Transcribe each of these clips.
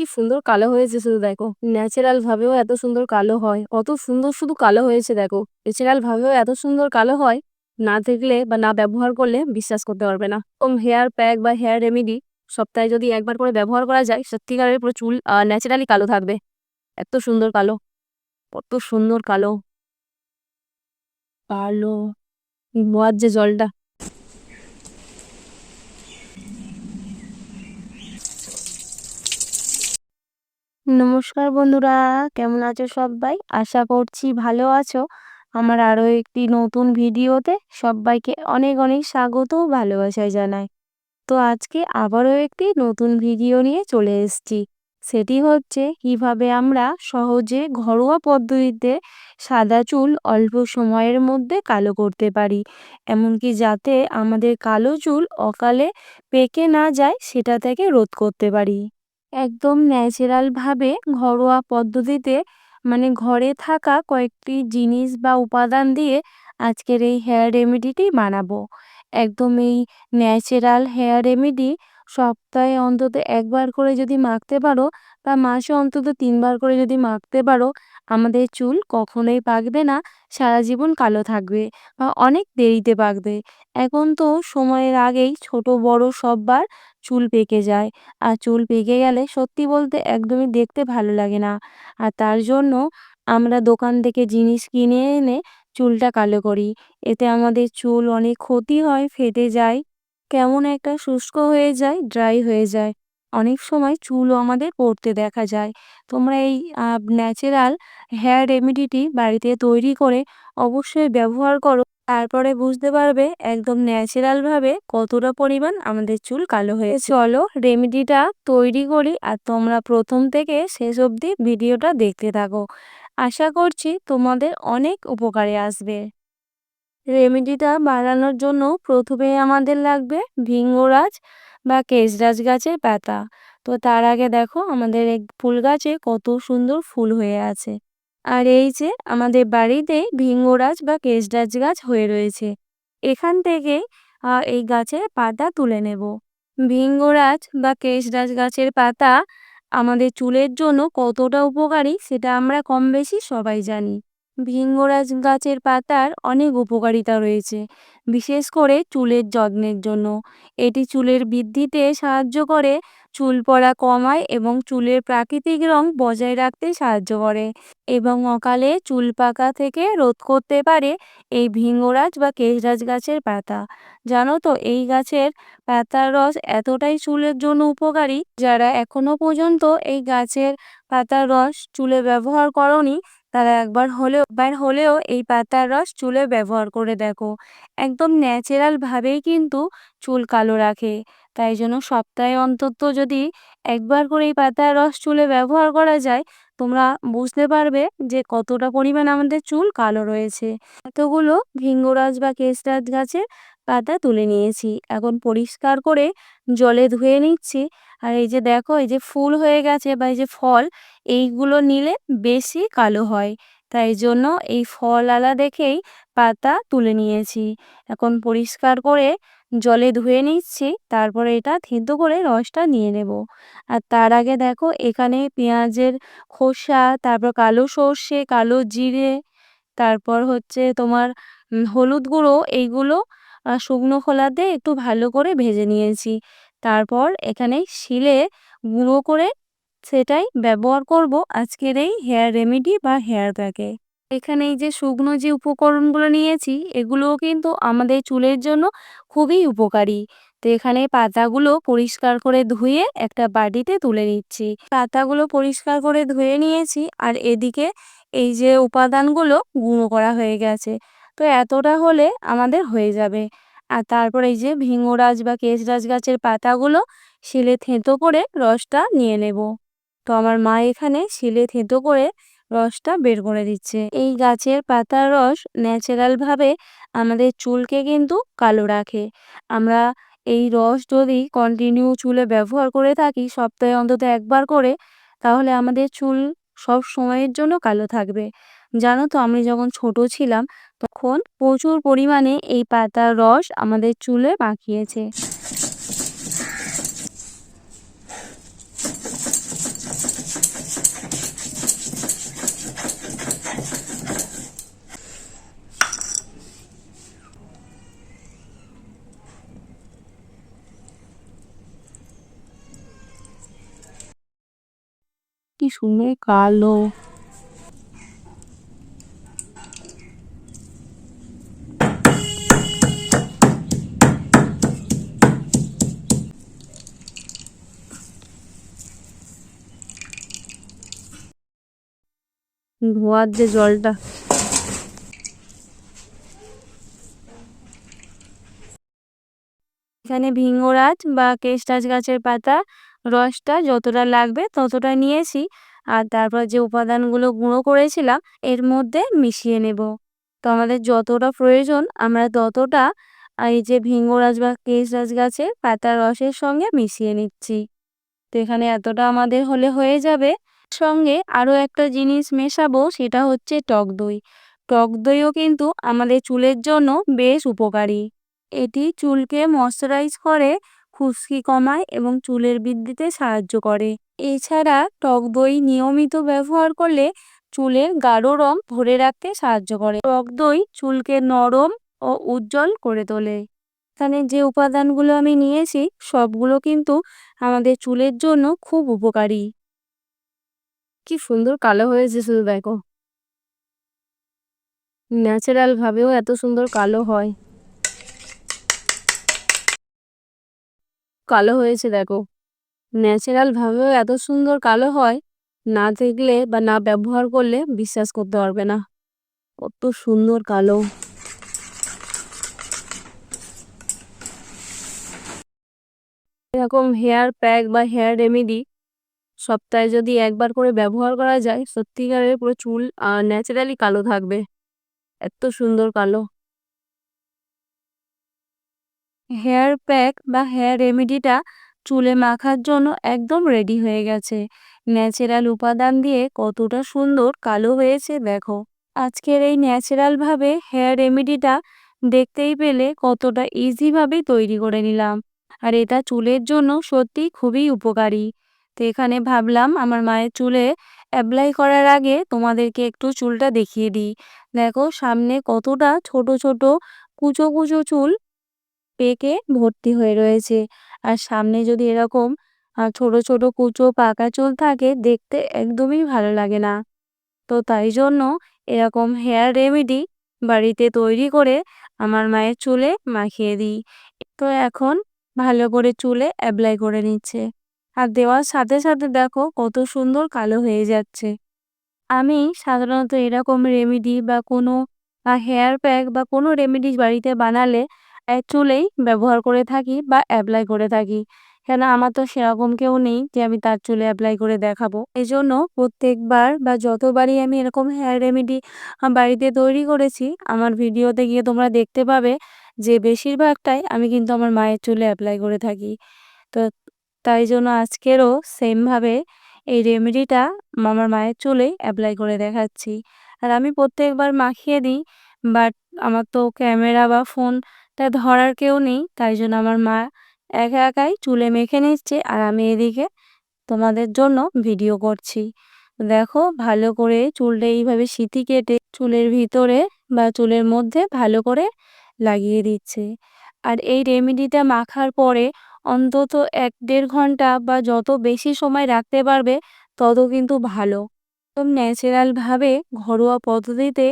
কি সুন্দর কালো হয়েছে শুধু দেখো। ন্যাচারাল ভাবেও এত সুন্দর কালো হয়। কত সুন্দর শুধু কালো হয়েছে দেখো। ন্যাচারাল ভাবেও এত সুন্দর কালো হয়, না দেখলে বা না ব্যবহার করলে বিশ্বাস করতে পারবে না। কম হেয়ার প্যাক বা হেয়ার রেমেডি সপ্তাহে যদি একবার করে ব্যবহার করা যায়, সত্যিকারের পুরো চুল ন্যাচারালি কালো থাকবে। এত সুন্দর কালো। কত সুন্দর কালো। কালো। মর যে জলটা। নমস্কার বন্ধুরা, কেমন আছো সবাই? আশা করছি ভালো আছো। আমার আরও একটি নতুন ভিডিওতে সবাইকে অনেক অনেক স্বাগত ভালোবাসা জানাই। তো আজকে আবারও একটি নতুন ভিডিও নিয়ে চলে এসেছি। সেটি হচ্ছে কীভাবে আমরা সহজে ঘরোয়া পদ্ধতিতে সাদা চুল অল্প সময়ের মধ্যে কালো করতে পারি, এমনকি যাতে আমাদের কালো চুল অকালে পেকে না যায় সেটা থেকে রোধ করতে পারি। একদম ন্যাচারালভাবে ঘরোয়া পদ্ধতিতে মানে ঘরে থাকা কয়েকটি জিনিস বা উপাদান দিয়ে আজকের এই হেয়ার রেমেডিটি বানাবো। একদম এই ন্যাচারাল হেয়ার রেমেডি সপ্তাহে অন্তত একবার করে যদি মাখতে পারো বা মাসে অন্তত তিনবার করে যদি মাখতে পারো, আমাদের চুল কখনোই পাকবে না, সারা জীবন কালো থাকবে বা অনেক দেরিতে পাকবে। এখন তো সময়ের আগেই ছোট বড় সববার চুল পেকে যায়। আর চুল পেকে গেলে সত্যি বলতে একদমই দেখতে ভালো লাগে না। আর তার জন্য আমরা দোকান থেকে জিনিস কিনে এনে চুলটা কালো করি। এতে আমাদের চুল অনেক ক্ষতি হয়, ফেটে যায়, কেমন একটা শুষ্ক হয়ে যায়, ড্রাই হয়ে যায়। অনেক সময় চুলও আমাদের পড়তে দেখা যায়। তোমরা এই ন্যাচারাল হেয়ার রেমেডিটি বাড়িতে তৈরি করে অবশ্যই ব্যবহার করো। তারপরে বুঝতে পারবে একদম ন্যাচারালভাবে কতটা পরিমাণ আমাদের চুল কালো হয়ে চলো রেমেডিটা তৈরি করি আর তোমরা প্রথম থেকে শেষ অবধি ভিডিওটা দেখতে থাকো। আশা করছি তোমাদের অনেক উপকারে আসবে। রেমেডিটা বানানোর জন্য প্রথমে আমাদের লাগবে ভিঙ্গরাজ বা কেশরাজ গাছের পাতা। তো তার আগে দেখো আমাদের এই ফুল গাছে কত সুন্দর ফুল হয়ে আছে। আর এই যে আমাদের বাড়িতে ভিঙ্গরাজ বা কেশরাজ গাছ হয়ে রয়েছে। এখান থেকে এই গাছের পাতা তুলে নেব। ভিঙ্গরাজ বা কেশরাজ গাছের পাতা আমাদের চুলের জন্য কতটা উপকারী সেটা আমরা কম বেশি সবাই জানি। ভিঙ্গরাজ গাছের পাতার অনেক উপকারিতা রয়েছে, বিশেষ করে চুলের যত্নের জন্য। এটি চুলের বৃদ্ধিতে সাহায্য করে, চুল পড়া কমায় এবং চুলের প্রাকৃতিক রং বজায় রাখতে সাহায্য করে এবং অকালে চুল পাকা থেকে রোধ করতে পারে এই ভিঙ্গরাজ বা কেশরাজ গাছের পাতা। জানো তো, এই গাছের পাতার রস এতটাই চুলের জন্য উপকারী, যারা এখনও পর্যন্ত এই গাছের পাতার রস চুলে ব্যবহার করনি তারা একবার হলেও একবার হলেও এই পাতার রস চুলে ব্যবহার করে দেখো। একদম ন্যাচারাল ভাবেই কিন্তু চুল কালো রাখে। তাই জন্য সপ্তাহে অন্তত যদি একবার করে এই পাতার রস চুলে ব্যবহার করা যায় তোমরা বুঝতে পারবে যে কতটা পরিমাণ আমাদের চুল কালো রয়েছে। এতগুলো ভিঙ্গরাজ বা কেশরাজ গাছের পাতা তুলে নিয়েছি। এখন পরিষ্কার করে জলে ধুয়ে নিচ্ছি। আর এই যে দেখো, এই যে ফুল হয়ে গেছে বা এই যে ফল, এইগুলো নিলে বেশি কালো হয়। তাই জন্য এই ফল আলা দেখেই পাতা তুলে নিয়েছি। এখন পরিষ্কার করে জলে ধুয়ে নিচ্ছি, তারপরে এটা থেঁতো করে রসটা নিয়ে নেব। আর তার আগে দেখো, এখানে পেঁয়াজের খোসা, তারপর কালো সর্ষে, কালো জিরে, তারপর হচ্ছে তোমার হলুদ গুঁড়ো, এইগুলো শুকনো খোলাতে একটু ভালো করে ভেজে নিয়েছি। তারপর এখানে শিলে গুঁড়ো করে সেটাই ব্যবহার করব আজকের এই হেয়ার রেমেডি বা হেয়ার প্যাকে এখানে এই যে শুকনো যে উপকরণগুলো নিয়েছি, এগুলোও কিন্তু আমাদের চুলের জন্য খুবই উপকারী। তো এখানে পাতাগুলো পরিষ্কার করে ধুয়ে একটা বাটিতে তুলে নিচ্ছি। পাতাগুলো পরিষ্কার করে ধুয়ে নিয়েছি আর এদিকে এই যে উপাদানগুলো গুঁড়ো করা হয়ে গেছে। তো এতটা হলে আমাদের হয়ে যাবে। আর তারপর এই যে ভিঙ্গরাজ বা কেশরাজ গাছের পাতাগুলো শিলে থেঁতো করে রসটা নিয়ে নেব। তো আমার মা এখানে শিলে থেঁতো করে রসটা বের করে দিচ্ছে। এই গাছের পাতার রস ন্যাচারালভাবে আমাদের চুলকে কিন্তু কালো রাখে। আমরা এই রস যদি কন্টিনিউ চুলে ব্যবহার করে থাকি, সপ্তাহে অন্তত একবার করে, তাহলে আমাদের চুল সব সময়ের জন্য কালো থাকবে। জানো তো, আমি যখন ছোট ছিলাম, তখন প্রচুর পরিমাণে এই পাতার রস আমাদের চুলে মাখিয়েছে। কি কালো। ধোয়ার যে জলটা। এখানে ভিঙ্গরাজ বা কেশটাজ গাছের পাতা রসটা যতটা লাগবে ততটা নিয়েছি। আর তারপর যে উপাদানগুলো গুঁড়ো করেছিলাম, এর মধ্যে মিশিয়ে নেব। তো আমাদের যতটা প্রয়োজন, আমরা ততটা এই যে ভিঙ্গরাজ বা কেশরাজ গাছের পাতার রসের সঙ্গে মিশিয়ে নিচ্ছি। তো এখানে এতটা আমাদের হলে হয়ে যাবে। সঙ্গে আরও একটা জিনিস মেশাবো, সেটা হচ্ছে টক দই। টক দইও কিন্তু আমাদের চুলের জন্য বেশ উপকারী। এটি চুলকে ময়শ্চারাইজ করে, খুশকি কমায় এবং চুলের বৃদ্ধিতে সাহায্য করে। এছাড়া টক দই নিয়মিত ব্যবহার করলে চুলের গাঢ় রং ধরে রাখতে সাহায্য করে। টক দই চুলকে নরম ও উজ্জ্বল করে তোলে। এখানে যে উপাদানগুলো আমি নিয়েছি, সবগুলো কিন্তু আমাদের চুলের জন্য খুব উপকারী। কি সুন্দর কালো হয়েছে শুধু দেখো। ন্যাচারাল ভাবেও এত সুন্দর কালো হয়। কালো হয়েছে দেখো। ন্যাচারাল ভাবেও এত সুন্দর কালো হয়, না দেখলে বা না ব্যবহার করলে বিশ্বাস করতে পারবে না। কত সুন্দর কালো। এরকম হেয়ার প্যাক বা হেয়ার রেমেডি সপ্তাহে যদি একবার করে ব্যবহার করা যায়, সত্যিকারের পুরো চুল ন্যাচারালি কালো থাকবে। এত সুন্দর কালো। হেয়ার প্যাক বা হেয়ার রেমেডিটা চুলে মাখার জন্য একদম রেডি হয়ে গেছে। ন্যাচারাল উপাদান দিয়ে কতটা সুন্দর কালো হয়েছে দেখো। আজকের এই ন্যাচারালভাবে হেয়ার রেমেডিটা দেখতেই পেলে কতটা ইজিভাবে তৈরি করে নিলাম। আর এটা চুলের জন্য সত্যি খুবই উপকারী। তো এখানে ভাবলাম আমার মায়ের চুলে অ্যাপ্লাই করার আগে তোমাদেরকে একটু চুলটা দেখিয়ে দিই। দেখো সামনে কতটা ছোট ছোট কুচো কুচো চুল পেকে ভর্তি হয়ে রয়েছে। আর সামনে যদি এরকম ছোট ছোট কুচো পাকা চুল থাকে, দেখতে একদমই ভালো লাগে না। তো তাই জন্য এরকম হেয়ার রেমেডি বাড়িতে তৈরি করে আমার মায়ের চুলে মাখিয়ে দিই। তো এখন ভালো করে চুলে অ্যাপ্লাই করে নিচ্ছে। আর দেওয়ার সাথে সাথে দেখো কত সুন্দর কালো হয়ে যাচ্ছে। আমি সাধারণত এরকম রেমেডি বা কোনো হেয়ার প্যাক বা কোনো রেমেডি বাড়িতে বানালে চুলেই ব্যবহার করে থাকি বা অ্যাপ্লাই করে থাকি। কেন আমার তো সেরকম কেউ নেই যে আমি তার চুলে অ্যাপ্লাই করে দেখাবো। এই জন্য প্রত্যেকবার বা যতবারই আমি এরকম হেয়ার রেমেডি বাড়িতে তৈরি করেছি, আমার ভিডিওতে গিয়ে তোমরা দেখতে পাবে যে বেশিরভাগটাই আমি কিন্তু আমার মায়ের চুলে অ্যাপ্লাই করে থাকি। তো তাই জন্য আজকেরও সেমভাবে এই রেমেডিটা আমার মায়ের চুলেই অ্যাপ্লাই করে দেখাচ্ছি। আর আমি প্রত্যেকবার মাখিয়ে দিই বাট আমার তো ক্যামেরা বা ফোনটা ধরার কেউ নেই, তাই জন্য আমার মা একা একাই চুলে মেখে নিচ্ছে আর আমি এদিকে তোমাদের জন্য ভিডিও করছি। দেখো ভালো করে চুলটা এইভাবে সিটি কেটে চুলের ভিতরে বা চুলের মধ্যে ভালো করে লাগিয়ে দিচ্ছে। আর এই রেমেডিটা মাখার পরে অন্তত এক দেড় ঘণ্টা বা যত বেশি সময় রাখতে পারবে, তত কিন্তু ভালো। একদম ন্যাচারালভাবে ঘরোয়া পদ্ধতিতে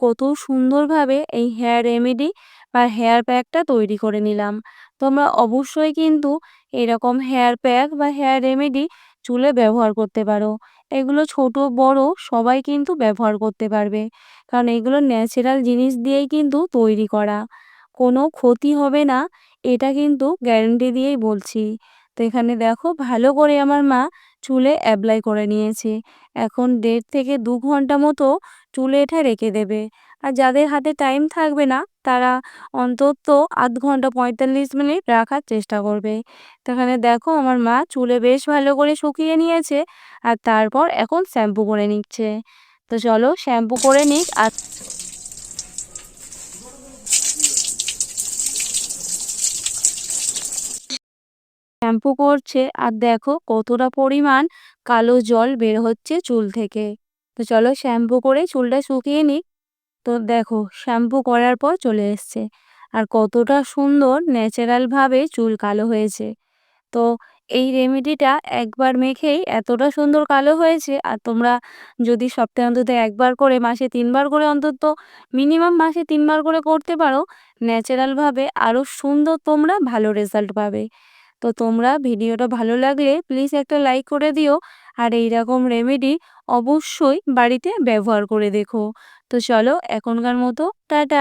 কত সুন্দরভাবে এই হেয়ার রেমেডি বা হেয়ার প্যাকটা তৈরি করে নিলাম। তোমরা অবশ্যই কিন্তু এরকম হেয়ার প্যাক বা হেয়ার রেমেডি চুলে ব্যবহার করতে পারো। এগুলো ছোট, বড় সবাই কিন্তু ব্যবহার করতে পারবে। কারণ এগুলো ন্যাচারাল জিনিস দিয়েই কিন্তু তৈরি করা। কোনো ক্ষতি হবে না, এটা কিন্তু গ্যারেন্টি দিয়েই বলছি। তো এখানে দেখো ভালো করে আমার মা চুলে অ্যাপ্লাই করে নিয়েছে। এখন দেড় থেকে দু ঘণ্টা মতো চুলে এটা রেখে দেবে। আর যাদের হাতে টাইম থাকবে না তারা অন্তত আধ ঘণ্টা পঁয়তাল্লিশ মিনিট রাখার চেষ্টা করবে। তো এখানে দেখো আমার মা চুলে বেশ ভালো করে শুকিয়ে নিয়েছে আর তারপর এখন শ্যাম্পু করে নিচ্ছে। তো চলো শ্যাম্পু করে নিক আর শ্যাম্পু করছে আর দেখো কতটা পরিমাণ কালো জল বের হচ্ছে চুল থেকে। তো চলো শ্যাম্পু করে চুলটা শুকিয়ে নিই তো দেখো, শ্যাম্পু করার পর চলে এসছে। আর কতটা সুন্দর ন্যাচারালভাবে চুল কালো হয়েছে। তো এই রেমেডিটা একবার মেখেই এতটা সুন্দর কালো হয়েছে, আর তোমরা যদি সপ্তাহে অন্তত একবার করে, মাসে তিনবার করে অন্তত, মিনিমাম মাসে তিনবার করে করতে পারো, ন্যাচারালভাবে আরও সুন্দর তোমরা ভালো রেজাল্ট পাবে। তো তোমরা ভিডিওটা ভালো লাগলে প্লিজ একটা লাইক করে দিও, আর এই রকম রেমেডি অবশ্যই বাড়িতে ব্যবহার করে দেখো। তো চলো এখনকার মতো টাটা।